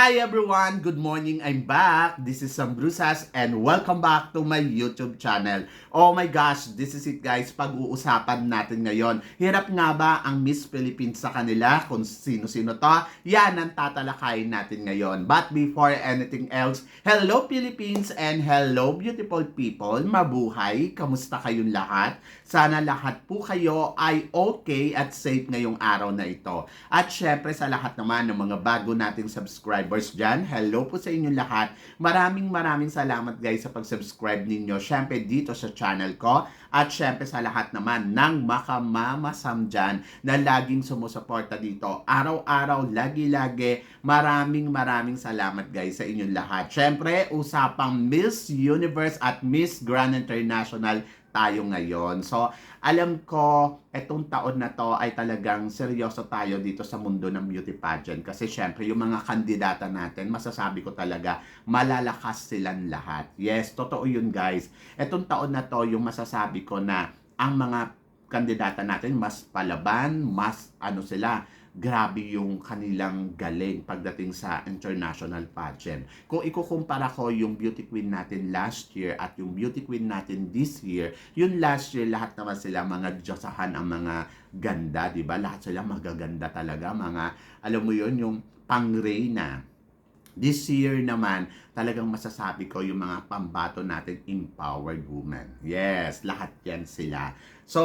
Hi everyone! Good morning! I'm back! This is Sam Brusas and welcome back to my YouTube channel. Oh my gosh! This is it guys, pag-uusapan natin ngayon. Hirap nga ba ang Miss Philippines sa kanila? Kung sino-sino to? Yan ang tatalakayin natin ngayon. But before anything else, hello Philippines and hello beautiful people! Mabuhay! Kamusta kayong lahat? Sana lahat po kayo ay okay at safe ngayong araw na ito. At syempre sa lahat naman ng mga bago nating subscribers dyan, hello po sa inyong lahat. Maraming maraming salamat guys sa pag-subscribe ninyo. Syempre dito sa channel ko. At syempre sa lahat naman ng makamamasam dyan na laging sumusuporta dito. Araw-araw, lagi-lagi. Maraming maraming salamat guys sa inyong lahat. Syempre, usapang Miss Universe at Miss Grand International tayo ngayon. So, alam ko, etong taon na to ay talagang seryoso tayo dito sa mundo ng beauty pageant. Kasi syempre, yung mga kandidata natin, masasabi ko talaga, malalakas silang lahat. Yes, totoo yun guys. Etong taon na to, yung masasabi ko na ang mga kandidata natin mas palaban, mas ano sila, grabe yung kanilang galing pagdating sa international pageant. Kung ikukumpara ko yung beauty queen natin last year at yung beauty queen natin this year, yung last year lahat naman sila mga diyosahan ang mga ganda, 'di ba? Lahat sila magaganda talaga, mga alam mo yun yung pangreyna. This year naman, talagang masasabi ko yung mga pambato natin empowered women. Yes, lahat yan sila. So,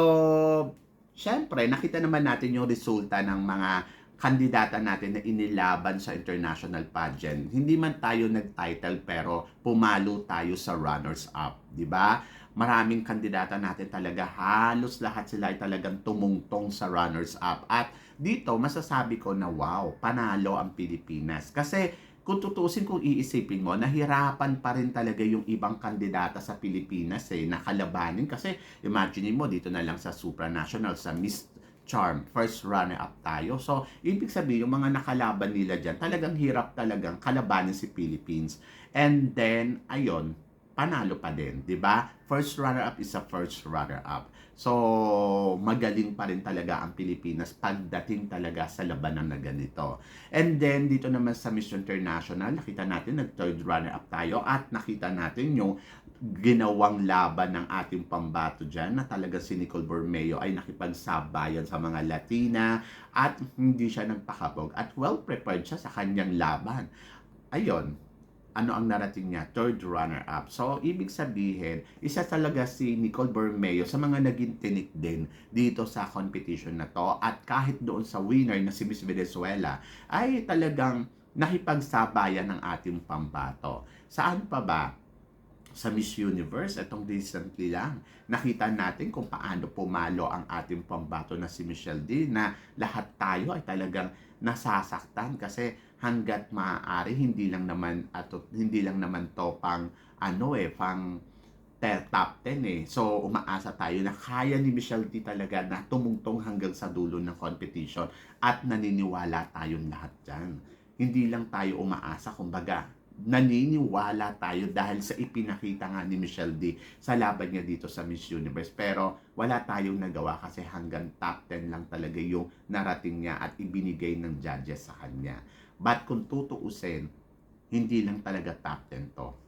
syempre, nakita naman natin yung resulta ng mga kandidata natin na inilaban sa international pageant. Hindi man tayo nag-title pero pumalo tayo sa runners-up, 'di ba? Maraming kandidata natin talaga halos lahat sila ay talagang tumungtong sa runners-up. At dito masasabi ko na wow, panalo ang Pilipinas. Kasi kung tutusin kung iisipin mo, nahirapan pa rin talaga yung ibang kandidata sa Pilipinas eh, nakalabanin. Kasi imagine mo, dito na lang sa supranational, sa Miss Charm, first runner-up tayo. So, ibig sabihin, yung mga nakalaban nila dyan, talagang hirap talagang kalabanin si Philippines. And then, ayun, panalo pa din, 'di ba? First runner up is a first runner up. So, magaling pa rin talaga ang Pilipinas pagdating talaga sa labanan na ganito. And then dito naman sa Miss International, nakita natin nag third runner up tayo at nakita natin yung ginawang laban ng ating pambato dyan na talaga si Nicole Bormeo ay nakipagsabayan sa mga Latina at hindi siya nagpakabog at well prepared siya sa kanyang laban. Ayun, ano ang narating niya, third runner-up. So, ibig sabihin, isa talaga si Nicole Bermeo sa mga naging tinik din dito sa competition na to. At kahit doon sa winner na si Miss Venezuela, ay talagang nakipagsabayan ng ating pambato. Saan pa ba? Sa Miss Universe, itong recently lang, nakita natin kung paano pumalo ang ating pambato na si Michelle D na lahat tayo ay talagang nasasaktan kasi hanggat maaari hindi lang naman at hindi lang naman to pang ano eh pang te- top 10 eh. So umaasa tayo na kaya ni Michelle D talaga na tumungtong hanggang sa dulo ng competition at naniniwala tayong lahat diyan. Hindi lang tayo umaasa kumbaga naniniwala tayo dahil sa ipinakita nga ni Michelle D sa laban niya dito sa Miss Universe. Pero wala tayong nagawa kasi hanggang top 10 lang talaga yung narating niya at ibinigay ng judges sa kanya. But kung tutuusin, hindi lang talaga top 10 to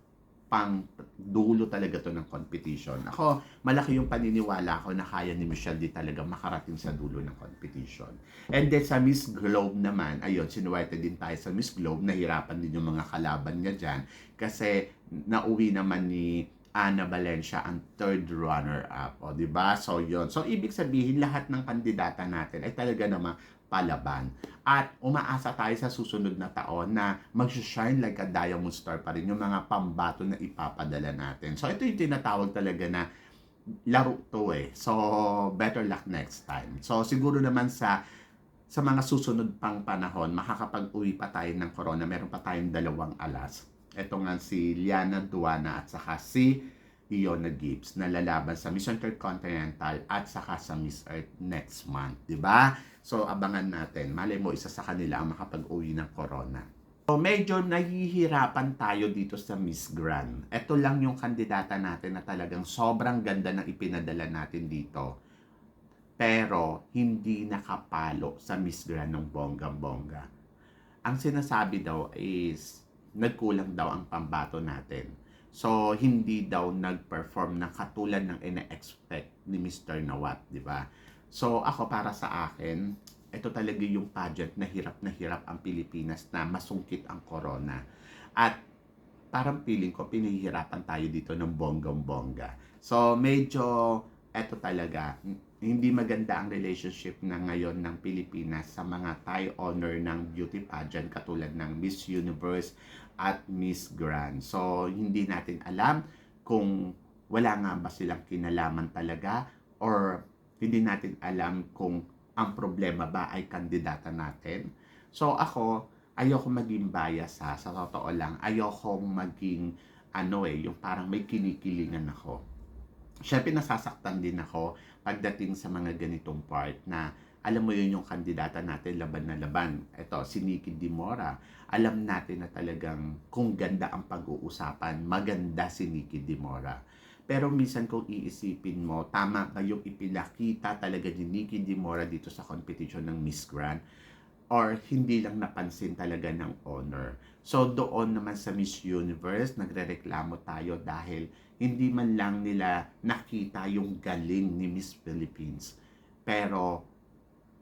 pang dulo talaga to ng competition. Ako, malaki yung paniniwala ko na kaya ni Michelle di talaga makarating sa dulo ng competition. And then sa Miss Globe naman, ayun, sinuwerte din tayo sa Miss Globe, nahirapan din yung mga kalaban niya dyan kasi nauwi naman ni Ana Valencia ang third runner-up. O, di ba? So, yon So, ibig sabihin, lahat ng kandidata natin ay talaga naman palaban. At umaasa tayo sa susunod na taon na mag-shine like a diamond star pa rin yung mga pambato na ipapadala natin. So, ito yung tinatawag talaga na laro to eh. So, better luck next time. So, siguro naman sa sa mga susunod pang panahon, makakapag-uwi pa tayo ng corona. Meron pa tayong dalawang alas. Ito nga si Liana Duana at saka si Iona Gibbs na lalaban sa Miss Intercontinental at saka sa Miss Earth next month, ba? So abangan natin. Malay mo isa sa kanila ang makapag-uwi ng corona. So medyo nahihirapan tayo dito sa Miss Grand. Ito lang yung kandidata natin na talagang sobrang ganda ng ipinadala natin dito. Pero hindi nakapalo sa Miss Grand ng bonggang-bongga. ang sinasabi daw is nagkulang daw ang pambato natin. So, hindi daw nag-perform ng katulad ng ina-expect ni Mr. Nawat, di ba? So, ako para sa akin, ito talaga yung pageant na hirap na hirap ang Pilipinas na masungkit ang corona. At parang feeling ko, pinahihirapan tayo dito ng bonggang-bongga. So, medyo, eto talaga, hindi maganda ang relationship na ngayon ng Pilipinas sa mga tie honor ng beauty pageant katulad ng Miss Universe at Miss Grand. So, hindi natin alam kung wala nga ba silang kinalaman talaga or hindi natin alam kung ang problema ba ay kandidata natin. So, ako, ayoko maging bias ha, sa totoo lang. Ayoko maging, ano eh, yung parang may kinikilingan ako. Siyempre, nasasaktan din ako pagdating sa mga ganitong part na alam mo yun yung kandidata natin laban na laban. Ito, si Nikki Dimora. Alam natin na talagang kung ganda ang pag-uusapan, maganda si Nikki Dimora. Pero minsan kung iisipin mo, tama ba yung ipinakita talaga ni Nikki Dimora dito sa competition ng Miss Grand? Or hindi lang napansin talaga ng honor? So doon naman sa Miss Universe, nagrereklamo tayo dahil hindi man lang nila nakita yung galing ni Miss Philippines. Pero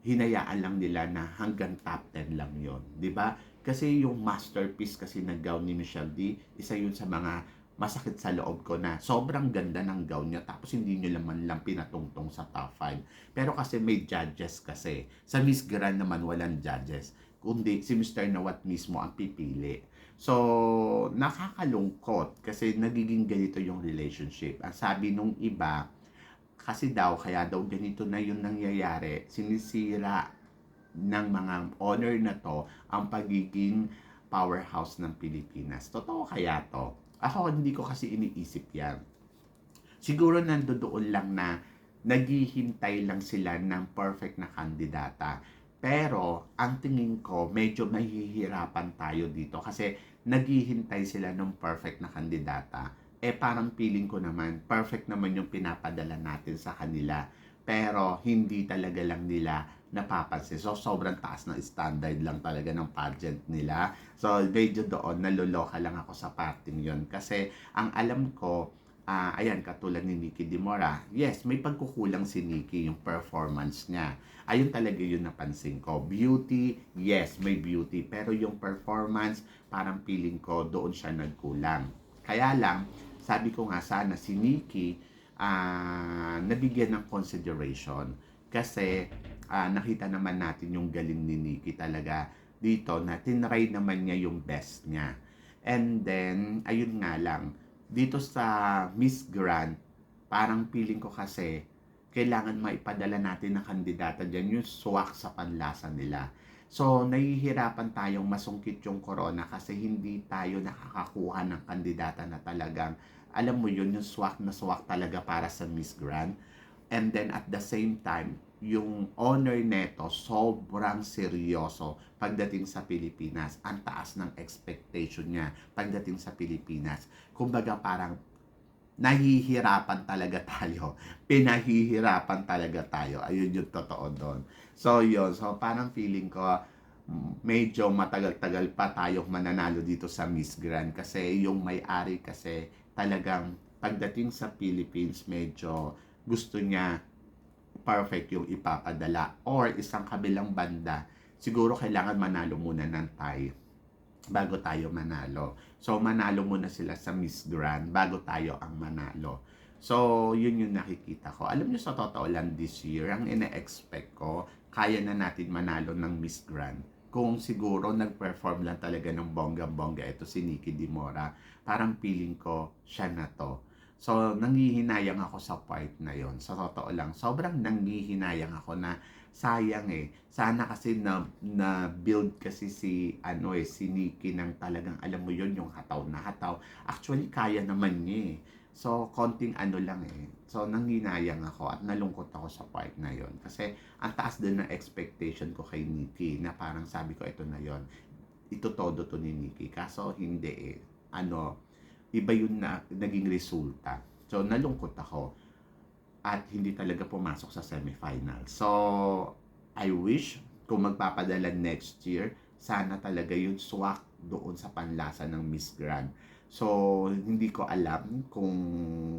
hinayaan lang nila na hanggang top 10 lang yon, 'di ba? Kasi yung masterpiece kasi ng gown ni Michelle D, isa yun sa mga masakit sa loob ko na sobrang ganda ng gown niya tapos hindi niyo naman lang pinatungtong sa top 5. Pero kasi may judges kasi. Sa Miss Grand naman walang judges. Kundi si Mr. Nawat mismo ang pipili. So, nakakalungkot kasi nagiging ganito yung relationship. Ang sabi nung iba, kasi daw, kaya daw ganito na yung nangyayari, sinisira ng mga honor na to ang pagiging powerhouse ng Pilipinas. Totoo kaya to? Ako hindi ko kasi iniisip yan. Siguro nandoon lang na naghihintay lang sila ng perfect na kandidata. Pero ang tingin ko medyo mahihirapan tayo dito kasi naghihintay sila ng perfect na kandidata. Eh parang feeling ko naman perfect naman yung pinapadala natin sa kanila. Pero hindi talaga lang nila napapansin. So, sobrang taas ng standard lang talaga ng pageant nila. So, medyo doon, naluloka lang ako sa parting yon Kasi, ang alam ko, ah ayan, katulad ni Nikki Dimora, yes, may pagkukulang si Nikki yung performance niya. Ayun talaga yung napansin ko. Beauty, yes, may beauty. Pero yung performance, parang feeling ko, doon siya nagkulang. Kaya lang, sabi ko nga sana si Nikki, ah nabigyan ng consideration. Kasi, ah, nakita naman natin yung galing ni Nikki talaga dito na tinry naman niya yung best niya. And then, ayun nga lang, dito sa Miss Grant, parang feeling ko kasi, kailangan maipadala natin na kandidata dyan yung swak sa panlasa nila. So, nahihirapan tayong masungkit yung corona kasi hindi tayo nakakakuha ng kandidata na talagang, alam mo yun, yung swak na swak talaga para sa Miss Grand. And then at the same time, yung honor neto sobrang seryoso pagdating sa Pilipinas. Ang taas ng expectation niya pagdating sa Pilipinas. Kumbaga parang nahihirapan talaga tayo. Pinahihirapan talaga tayo. Ayun yung totoo doon. So yun, so parang feeling ko medyo matagal-tagal pa tayo mananalo dito sa Miss Grand kasi yung may-ari kasi talagang pagdating sa Philippines medyo gusto niya perfect yung ipapadala or isang kabilang banda siguro kailangan manalo muna ng tie bago tayo manalo. So, manalo muna sila sa Miss Grand bago tayo ang manalo. So, yun yung nakikita ko. Alam niyo sa totoo lang this year, ang ina-expect ko, kaya na natin manalo ng Miss Grand. Kung siguro nag-perform lang talaga ng bongga-bongga ito si Nikki Dimora, parang feeling ko siya na to. So, nangihinayang ako sa part na yon Sa totoo lang, sobrang nangihinayang ako na sayang eh. Sana kasi na, na build kasi si ano eh si Nikki ng talagang alam mo yon yung hataw na hataw. Actually kaya naman niya eh. So konting ano lang eh. So nanginayang ako at nalungkot ako sa part na yon kasi ang taas din ng expectation ko kay Nikki na parang sabi ko ito na yon. Ito todo to ni Nikki. Kaso hindi eh. Ano, iba yun na naging resulta. So nalungkot ako at hindi talaga pumasok sa semifinal. So, I wish kung magpapadala next year, sana talaga yung swak doon sa panlasa ng Miss Grand. So, hindi ko alam kung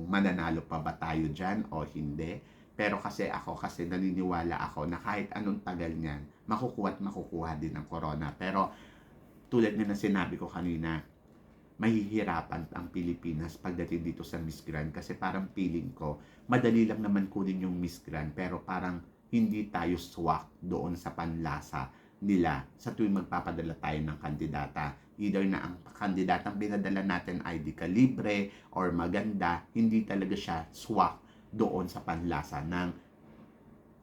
mananalo pa ba tayo dyan o hindi. Pero kasi ako, kasi naniniwala ako na kahit anong tagal niyan, makukuha at makukuha din ng corona. Pero tulad nga na sinabi ko kanina, mahihirapan ang Pilipinas pagdating dito sa Miss Grand kasi parang feeling ko, madali lang naman kunin yung Miss Grand pero parang hindi tayo swak doon sa panlasa nila sa tuwing magpapadala tayo ng kandidata. Either na ang kandidatang pinadala natin ay di kalibre or maganda, hindi talaga siya swak doon sa panlasa ng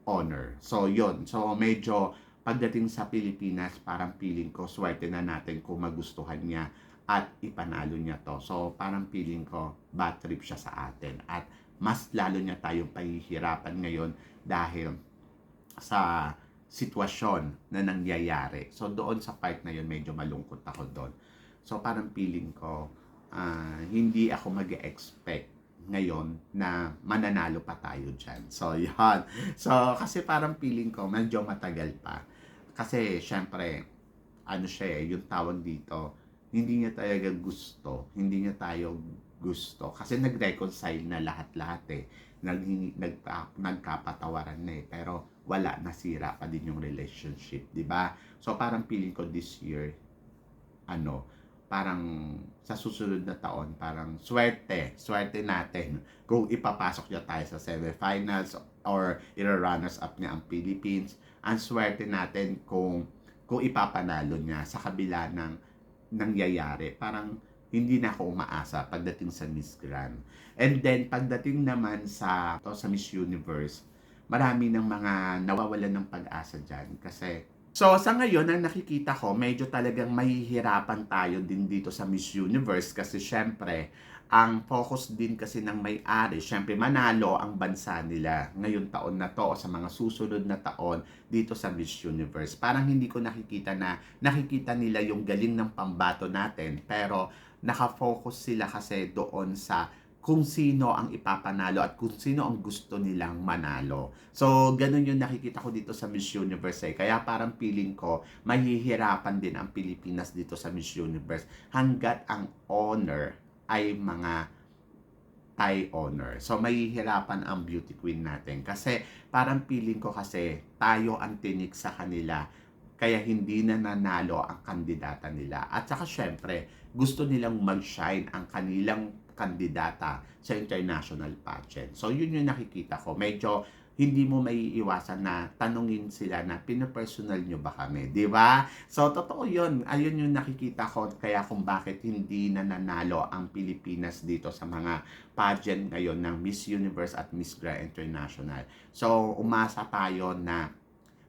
honor. So, yon So, medyo pagdating sa Pilipinas, parang feeling ko, swerte na natin kung magustuhan niya at ipanalo niya to. So, parang feeling ko, bad trip siya sa atin. At mas lalo niya tayong pahihirapan ngayon dahil sa sitwasyon na nangyayari. So, doon sa part na yun, medyo malungkot ako doon. So, parang feeling ko, ah, hindi ako mag expect ngayon na mananalo pa tayo dyan. So, yan. So, kasi parang feeling ko, medyo matagal pa. Kasi, syempre, ano siya eh, yung tawag dito, hindi niya talaga gusto. Hindi niya tayo gusto. Kasi nag-reconcile na lahat-lahat eh. Nag, nag, nagkapatawaran na eh. Pero wala, nasira pa din yung relationship. 'di ba So parang feeling ko this year, ano, parang sa susunod na taon, parang swerte, swerte natin kung ipapasok niya tayo sa semifinals or ira-runners up niya ang Philippines. Ang swerte natin kung kung ipapanalo niya sa kabila ng nangyayari. Parang hindi na ako umaasa pagdating sa Miss Grand. And then pagdating naman sa to sa Miss Universe, marami ng mga nawawalan ng pag-asa dyan kasi So, sa ngayon, ang nakikita ko, medyo talagang mahihirapan tayo din dito sa Miss Universe kasi syempre, ang focus din kasi ng may-ari, syempre manalo ang bansa nila ngayon taon na to o sa mga susunod na taon dito sa Miss Universe. Parang hindi ko nakikita na nakikita nila yung galing ng pambato natin pero nakafocus sila kasi doon sa kung sino ang ipapanalo at kung sino ang gusto nilang manalo. So, ganun yung nakikita ko dito sa Miss Universe eh. Kaya parang feeling ko, mahihirapan din ang Pilipinas dito sa Miss Universe hanggat ang honor ay mga Thai honor. So, mahihirapan ang beauty queen natin. Kasi parang feeling ko kasi tayo ang tinik sa kanila kaya hindi na nanalo ang kandidata nila. At saka syempre, gusto nilang mag-shine ang kanilang kandidata sa international pageant. So, yun yung nakikita ko. Medyo hindi mo may iwasan na tanungin sila na pinapersonal nyo ba kami, di ba? So, totoo yun. Ayun yung nakikita ko kaya kung bakit hindi na nanalo ang Pilipinas dito sa mga pageant ngayon ng Miss Universe at Miss Grand International. So, umasa tayo na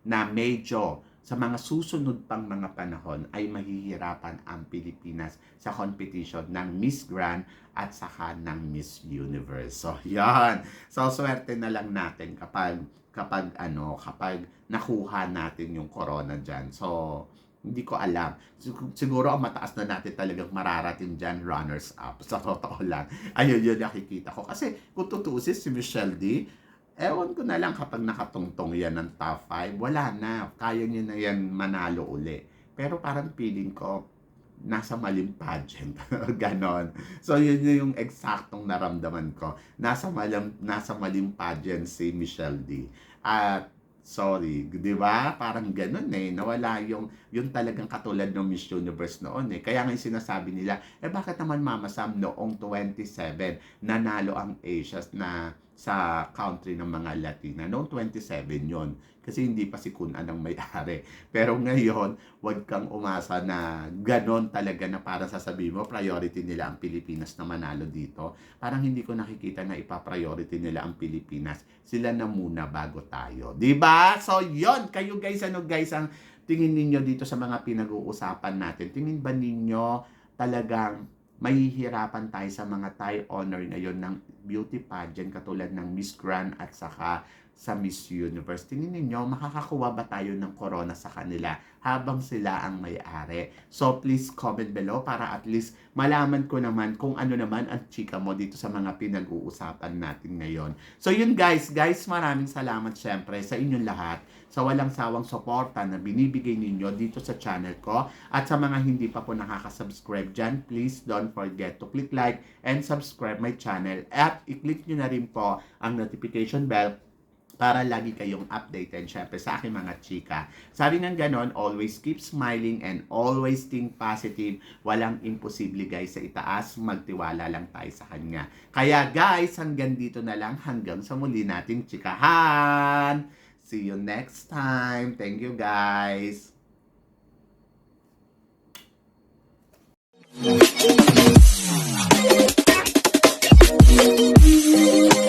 na medyo sa mga susunod pang mga panahon ay mahihirapan ang Pilipinas sa competition ng Miss Grand at saka ng Miss Universe. So, yan. So, swerte na lang natin kapag kapag ano, kapag nakuha natin yung corona dyan. So, hindi ko alam. Sig- Siguro ang mataas na natin talagang mararating dyan, runners up. Sa totoo lang. Ayun yun nakikita ko. Kasi kung tutusin si Michelle D, Ewan ko na lang kapag nakatungtong yan ng top 5, wala na. Kaya niya na yan manalo uli. Pero parang feeling ko, nasa maling pageant. Ganon. So, yun yung eksaktong naramdaman ko. Nasa maling, nasa maling pageant si Michelle D. At, sorry, di ba? Parang ganon eh. Nawala yung, yung talagang katulad ng Miss Universe noon eh. Kaya nga sinasabi nila, eh bakit naman Mama Sam noong 27, nanalo ang Asias na sa country ng mga Latina. Noong 27 yon kasi hindi pa si Kun ang may-ari. Pero ngayon, wag kang umasa na ganon talaga na para sasabihin mo, priority nila ang Pilipinas na manalo dito. Parang hindi ko nakikita na ipa-priority nila ang Pilipinas. Sila na muna bago tayo. ba? So, yon Kayo guys, ano guys, ang tingin ninyo dito sa mga pinag-uusapan natin? Tingin ba ninyo talagang mahihirapan tayo sa mga Thai honor ngayon ng beauty pageant katulad ng Miss Grand at saka sa Miss Universe. Tingin ninyo, makakakuha ba tayo ng corona sa kanila habang sila ang may-ari? So please comment below para at least malaman ko naman kung ano naman ang chika mo dito sa mga pinag-uusapan natin ngayon. So yun guys, guys maraming salamat syempre sa inyong lahat sa walang sawang suporta na binibigay ninyo dito sa channel ko. At sa mga hindi pa po nakaka-subscribe dyan, please don't forget to click like and subscribe my channel. At i-click nyo na rin po ang notification bell para lagi kayong updated syempre sa aking mga chika. Sabi ng ganon, always keep smiling and always think positive. Walang imposible guys sa itaas, magtiwala lang tayo sa kanya. Kaya guys, hanggang dito na lang, hanggang sa muli nating chikahan. See you next time. Thank you guys. Thank you.